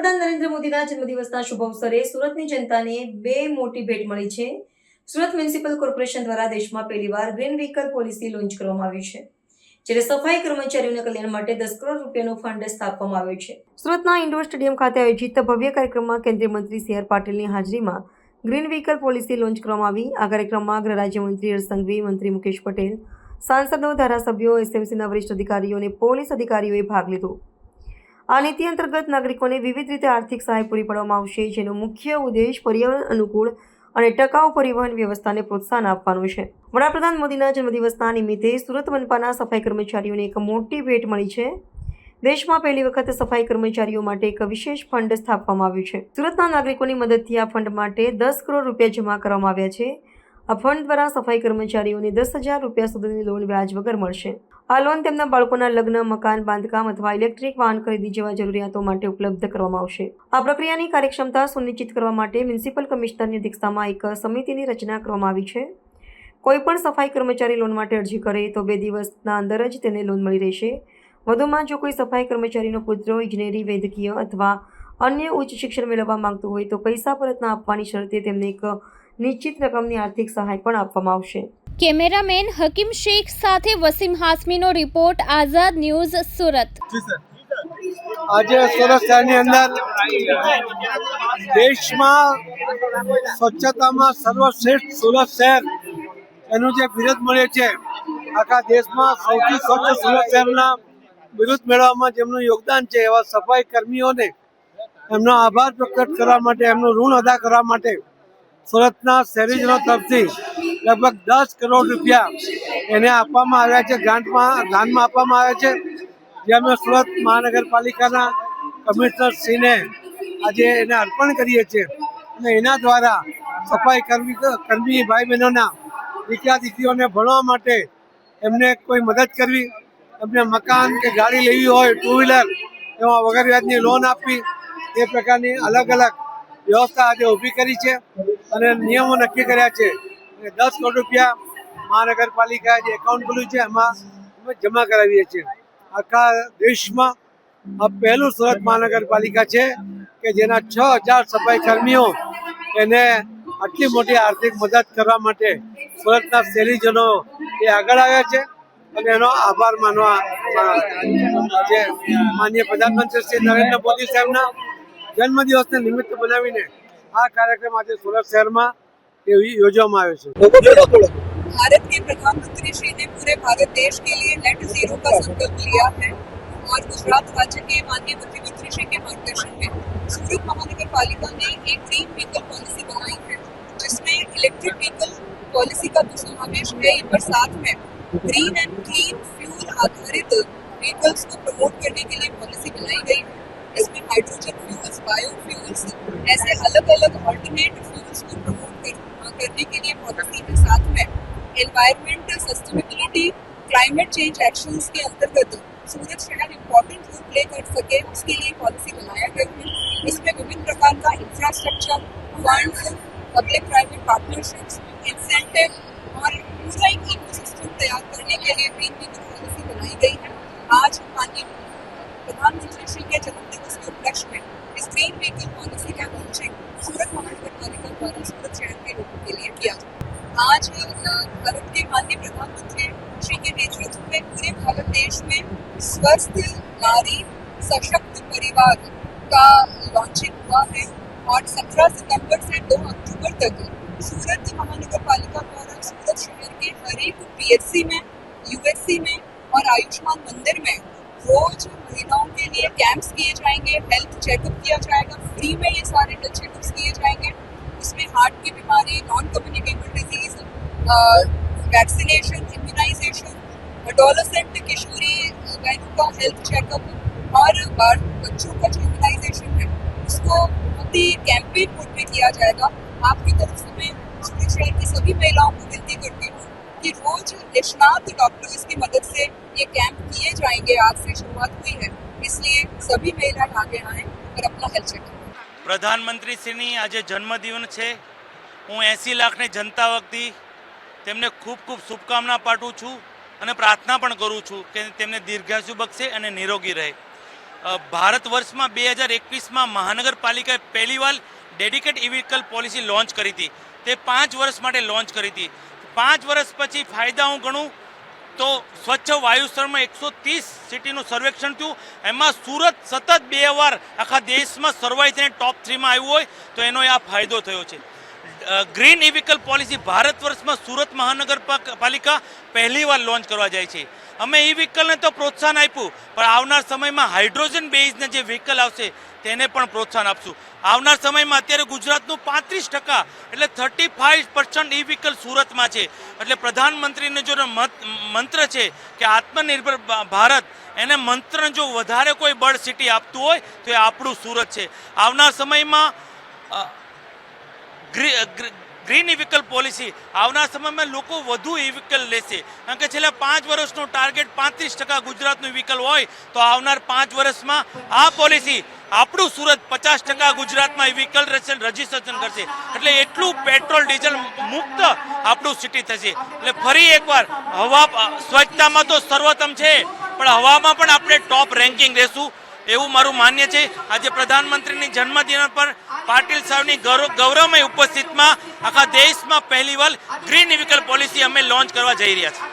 વડાપ્રધાન નરેન્દ્ર મોદીના જન્મદિવસના શુભ અવસરે સુરતની જનતાને બે મોટી ભેટ મળી છે. સુરત મ્યુનિસિપલ કોર્પોરેશન દ્વારા દેશમાં પહેલીવાર ગ્રીન વ્હીકલ પોલિસી લોન્ચ કરવામાં આવી છે જ્યારે સફાઈ કર્મચારીઓના કલ્યાણ માટે દસ કરોડ રૂપિયાનો ફંડ સ્થાપવામાં આવ્યો છે. સુરતના ઇન્ડોર સ્ટેડિયમ ખાતે આયોજિત ભવ્ય કાર્યક્રમમાં કેન્દ્રીય મંત્રી સી આર પાટીલની હાજરીમાં ગ્રીન વ્હીકલ પોલિસી લોન્ચ કરવામાં આવી. આ કાર્યક્રમમાં ગૃહ રાજ્યમંત્રી હરસંઘવી સંઘવી, મંત્રી મુકેશ પટેલ, સાંસદો, ધારાસભ્યો, એસએમસીના વરિષ્ઠ અધિકારીઓ અને પોલીસ અધિકારીઓએ ભાગ લીધો. આ નીતિ અંતર્ગત નાગરિકોને વિવિધ રીતે આર્થિક સહાય પૂરી પાડવામાં આવશે, જેનો મુખ્ય ઉદ્દેશ પર્યાવરણ અનુકૂળ અને ટકાઉ પરિવહન વ્યવસ્થાને પ્રોત્સાહન આપવાનું છે. વડાપ્રધાન મોદીના જન્મદિવસના નિમિત્તે સુરત મનપાના સફાઈ કર્મચારીઓને એક મોટી ભેટ મળી છે. દેશમાં પહેલી વખત સફાઈ કર્મચારીઓ માટે એક વિશેષ ફંડ સ્થાપવામાં આવ્યું છે. સુરતના નાગરિકોની મદદથી આ ફંડ માટે દસ કરોડ રૂપિયા જમા કરવામાં આવ્યા છે. આ ફંડ દ્વારા સફાઈ કર્મચારીઓને દસ હજાર રૂપિયા સુધીની લોન વ્યાજ વગર મળશે. આ લોન તેમના બાળકોના લગ્ન, મકાન, બાંધકામ અથવા ઇલેક્ટ્રિક વાહન ખરીદી જેવા જરૂરિયાતો માટે ઉપલબ્ધ કરવામાં આવશે. આ પ્રક્રિયાની કાર્યક્ષમતા સુનિશ્ચિત કરવા માટે મ્યુનિસિપલ કમિશનરની અધ્યક્ષતામાં એક સમિતિની રચના કરવામાં આવી છે. કોઈપણ સફાઈ કર્મચારી લોન માટે અરજી કરે તો બે દિવસના અંદર જ તેને લોન મળી રહેશે. વધુમાં, જો કોઈ સફાઈ કર્મચારીનો પુત્ર, ઇજનેરી, વૈદ્યકીય અથવા અન્ય ઉચ્ચ શિક્ષણ મેળવવા માંગતો હોય તો પૈસા પરત ના આપવાની શરતે તેમને એક નિશ્ચિત રકમની આર્થિક સહાય પણ આપવામાં આવશે. કેમેરામેન હકીમ શેખ સાથે વસીમ હાસમીનો રિપોર્ટ આઝાદ ન્યૂઝ સુરત. આજે સુરત શહેરની અંદર દેશમાં સ્વચ્છતામાં સર્વશ્રેષ્ઠ સુરત શહેર એનું જે બિરુદ મળે છે આખા દેશમાં સૌથી સ્વચ્છ સુરત શહેરના બિરુદ મેળવવામાં જેમનું યોગદાન છે એવા સફાઈ કર્મીઓને એમનો આભાર પ્રકટ કરવા માટે એમનું ઋણ અદા કરવા માટે સુરતના શહેરીજનો તરફથી લગભગ દસ કરોડ રૂપિયા એને આપવામાં આવ્યા છે, ગ્રાન્ટમાં દાનમાં આપવામાં આવ્યા છે. જે અમે સુરત મહાનગરપાલિકાના કમિશનર શ્રીને આજે એને અર્પણ કરીએ છીએ. અને એના દ્વારા સફાઈ કર્મી કર્મી ભાઈ બહેનોના દીકરા ભણવા માટે એમને કોઈ મદદ કરવી, એમને મકાન કે ગાડી લેવી હોય ટુ વ્હીલર એમાં વગર વ્યાજની લોન આપવી, એ પ્રકારની અલગ અલગ વ્યવસ્થા આજે ઊભી કરી છે. અને નિયમો નક્કી કર્યા છે. દસ કરોડ રૂપિયા મહાનગરપાલિકા જે એકાઉન્ટ ખોલ્યું છે, એમાં અમે જમા કરાવીએ છીએ. આખા દેશમાં આ પહેલું સુરત મહાનગરપાલિકા છે કે જેના છ હજાર સફાઈ કર્મીઓ એને આટલી મોટી આર્થિક મદદ કરવા માટે સુરતના શહેરીજનો એ આગળ આવ્યા છે. અને એનો આભાર માનવા જે માનનીય પ્રધાનમંત્રી શ્રી નરેન્દ્ર મોદી સાહેબના જન્મદિવસને નિમિત્ત બનાવીને આ કાર્યક્રમ આજે સુરત શહેરમાં એ યોજવામાં આવ્યો છે भारत के प्रधानमंत्री श्री ने पूरे भारत देश के लिए नेट जीरो का संकल्प लिया है और गुजरात राज्य के माननीय मुख्यमंत्री श्री के मार्गदर्शन में सूरत महानगर पालिका ने एक ग्रीन व्हीकल पॉलिसी बनाई है जिसमें इलेक्ट्रिक व्हीकल पॉलिसी का तो समावेश है ही पर साथ में ग्रीन एंड क्लीन फ्यूल आधारित व्हीकल्स को प्रमोट करने के लिए पॉलिसी बनाई गई है इसमें हाइड्रोजन फ्यूल्स बायोफ्यूल्स ऐसे अलग अलग ऑल्टरनेट फ्यूल्स को प्रमोट करने के लिए पॉलिसी के साथ में environment sustainability climate change actions के अंतर्गत सूरत शहर इम्पोर्टेंट रोल प्ले कर सके, उसके लिए पॉलिसी बनाया गया है। इसमें विभिन्न प्रकार का infrastructure fund public private partnerships incentive और पूरा एक इकोसिस्टम तैयार करने के लिए ग्रीन व्हीकल पॉलिसी बनाई गई है आज माननीय प्रधानमंत्री श्री के जन्मदिवस के उपलक्ष्य में इस ग्रीन व्हीकल पॉलिसी का लॉन्चिंग पालिका द्वारा सूरत शहर के लोगों के लिए किया। आज भारत के माननीय प्रधानमंत्री श्री के नेतृत्व में पूरे भारत देश में स्वस्थ, नारी, सशक्त परिवार का लॉन्चिंग हुआ है और 17 सितंबर से 2 अक्टूबर तक सूरत महानगर पालिका द्वारा सूरत शहर के हर एक पीएचसी में यूएससी में और आयुष्मान मंदिर में रोज महिलाओं के लिए कैंप्स किए जाएँगे, हेल्थ चेकअप किया जाएगा, फ्री में ये सारे चेकअप्स किए जाएँगे। उसमें हार्ट की बीमारी non communicable disease vaccination immunization adolescent किशोरी बहनों का हेल्थ चेकअप और बच्चों का जो इम्यूनाइजेशन है, उसको बहुत ही कैंपेन मोड में किया जाएगा। आपकी तरफ़ से मैं सूरत शहर की सभी महिलाओं को विनती करती हूँ कि रोज निष्णात डॉक्टर्स की मदद से ये कैंप किए जाएँगे। आज से शुरुआत हुई है, इसलिए सभी महिलाएँ आगे आएँ और अपना हेल्थ चेकअप પ્રધાનમંત્રીશ્રીની આજે જન્મદિવસ છે. હું એંસી લાખની જનતા વખતે તેમને ખૂબ ખૂબ શુભકામના પાઠવું છું અને પ્રાર્થના પણ કરું છું કે તેમને દીર્ઘાયુ બક્ષે અને નિરોગી રહે. ભારત વર્ષમાં બે હજાર એકવીસમાં મહાનગરપાલિકાએ પહેલીવાર ડેડિકેટ ઇવિકલ પોલિસી લોન્ચ કરી હતી. તે પાંચ વર્ષ માટે લોન્ચ કરી હતી. પાંચ વર્ષ પછી ફાયદા હું ગણું તો સ્વચ્છ વાયુ સ્તરમાં એકસો ત્રીસ સિટીનું સર્વેક્ષણ થયું. એમાં સુરત સતત બે વાર આખા દેશમાં સર્વાઈ થઈને ટોપ થ્રીમાં આવ્યું હોય તો એનો આ ફાયદો થયો છે. Green e vehicle policy Bharat વર્ષમાં સુરત મહાનગરપાલિકા પહેલીવાર લોન્ચ કરવા જાય છે. અમે ઈ વ્હીકલને તો પ્રોત્સાહન આપ્યું, પણ આવનાર સમયમાં હાઇડ્રોજન બેઝના જે વ્હીકલ આવશે, તેને પણ પ્રોત્સાહન આપશું. આવનાર સમયમાં અત્યારે ગુજરાતનું પાંત્રીસ ટકા, એટલે thirty five percent e vehicle સુરતમાં છે. એટલે પ્રધાનમંત્રીને જો મત, મંત્ર છે કે આત્મનિર્ભર ભારત, એને મંત્રને જો વધારે કોઈ બળ સિટી આપતું હોય, તો એ આપણું સુરત છે. આવનાર સમયમાં ગ્રીન ઈ વ્હીકલ પોલિસી. આવનાર સમયમાં લોકો વધુ ઈ વ્હીકલ લેશે. કારણ કે છેલ્લા પાંચ વર્ષનું ટાર્ગેટ પાંત્રીસ ટકા ગુજરાતનું વ્હીકલ હોય, તો આવનાર પાંચ વર્ષમાં આ પોલિસી આપણું સુરત પચાસ ટકા ગુજરાતમાં વ્હીકલ રજીસ્ટ્રેશન કરશે. એટલે એટલું પેટ્રોલ, ડીઝલ મુક્ત આપણું સિટી થશે. એટલે ફરી એકવાર, હવા, સ્વચ્છતામાં તો સર્વોત્તમ છે, પણ હવામાં પણ આપણે ટોપ રેન્કિંગ રહેશું. એવું મારું માન્ય છે. આજે પ્રધાનમંત્રીની જન્મદિન પર પાટીલ સાહેબની ગૌરવ, ગૌરવમય ઉપસ્થિતમાં આખા દેશમાં પહેલીવાર ગ્રીન વ્હીકલ પોલિસી અમે લોન્ચ કરવા જઈ રહ્યા છીએ.